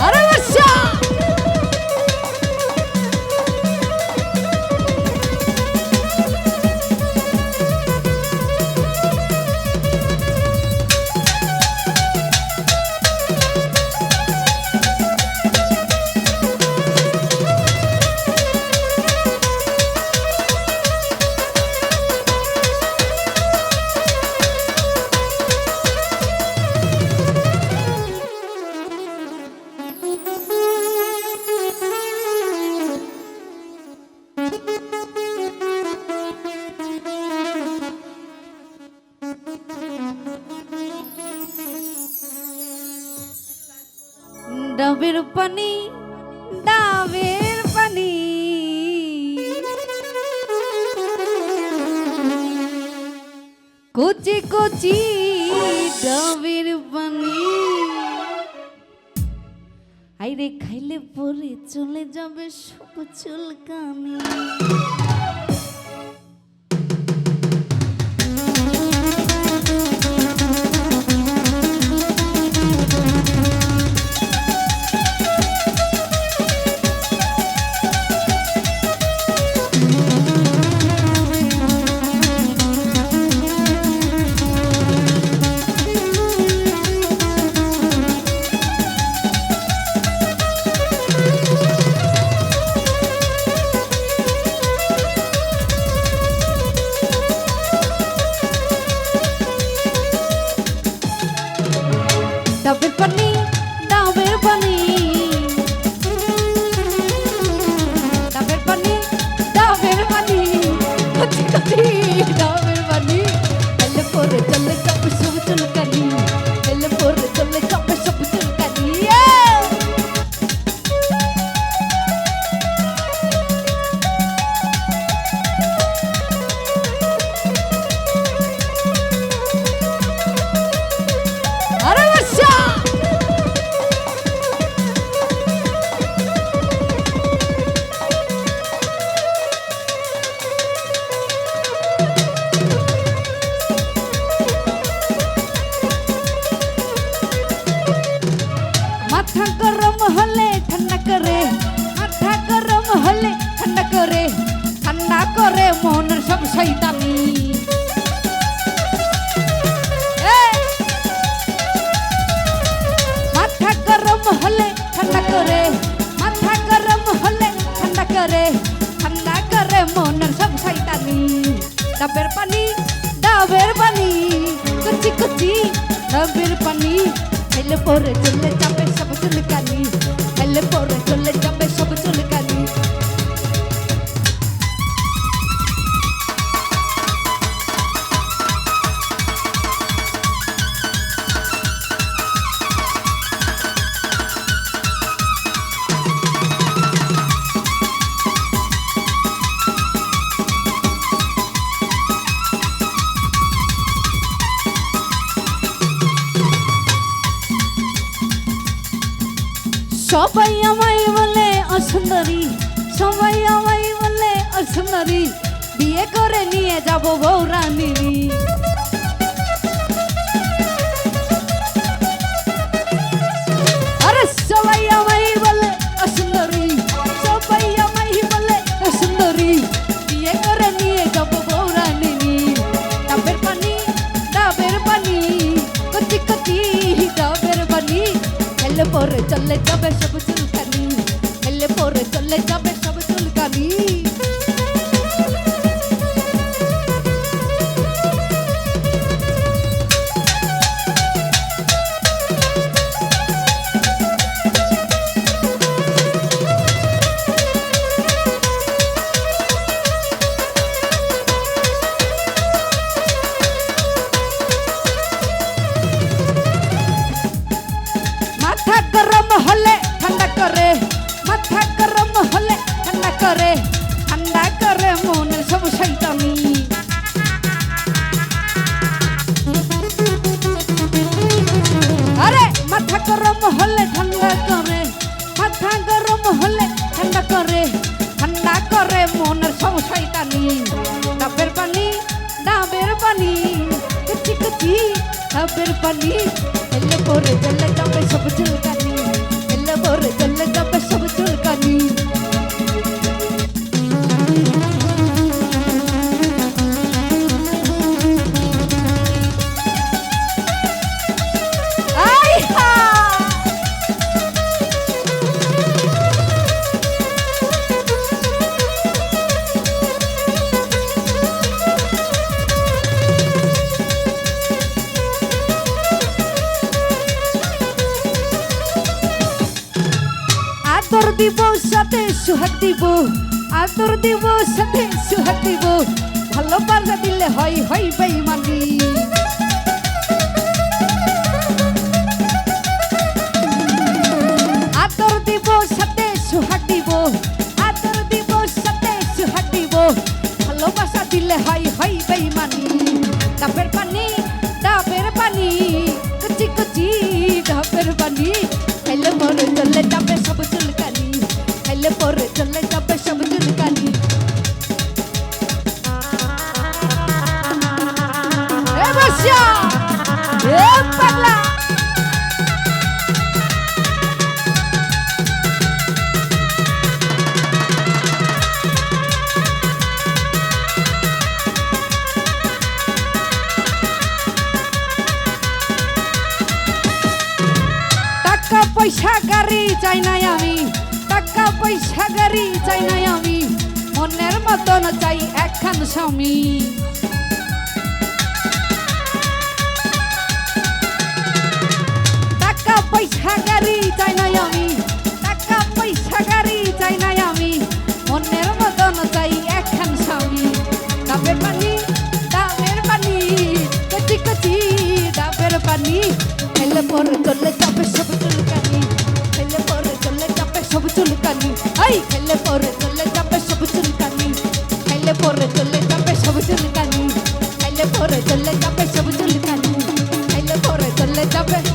আরে বর্ষা ডাবের পানি ডাবের পানি। কচি কচি ডাবের পানি। আইরে, খাইলে পরে চলে যাবে সব চুলকানি। করে মনের সব শৈতানি মাথা গরম হলে ঠান্ডা করে, মাথা গরম হলে ঠান্ডা করে ঠান্ডা করে মনের সব শৈতানি ডাবের পানি ডাবের পানি, কুচি কুচি ডাবের পানি খেলে পরে চলে যাবে সব চুলকানি খেলে পরে সবাই আমায় বলে অসুন্দরী সবাই আমায় বলে অসুন্দরী বিয়ে করে নিয়ে যাব বৌরানী। হেলে পরে চলে যাবে সব চুলকানি হেলে পরে চলে করে মনের সব শৈতানি আরে, মাথা গরম হলে ঠান্ডা করে, মাথা গরম হলে ঠান্ডা করে ঠান্ডা করে মনের সব শৈতানি ডাবের পানি ডাবের পানি, কুচি কুচি ডাবের পানি, এলে পরে জলে যাবে সব চুলকানি। আতর দিব সাথে সুহাগ দিব, আতর দিব সাথে সুহাগ দিব। ভালোবাসা দিলে হয় হয় বেইমানি। আতর দিব সাথে সুহাগ দিব, আতর দিব সাথে সুহাগ দিব। ভালোবাসা দিলে হয় হয় বেইমানি। ডাবের পানি ডাবের পানি, কুচি কুচি ডাবের পানি। পয়সা গাড়ি চাই নাই আমি টাকা পয়সা গাড়ি চাই নাই আমি, মনের মতন চাই একখান স্বামী। পয়সা গাড়ি চাই নাই আমি। টাকা পয়সা গাড়ি চাই নাই আমি। মনের মতন চাই একখান স্বামী। ডাবের পানি ডাবের পানি, কচি কচি ডাবের পানি। খেলে পরে চলে যাবে সব চুলকানি। খেলে পরে চলে যাবে সব চুলকানি। এই খেলে পরে চলে যাবে সব চুলকানি। খেলে পরে চলে যাবে সব চুলকানি। খেলে পরে চলে যাবে সব চুলকানি। খেলে পরে চলে যাবে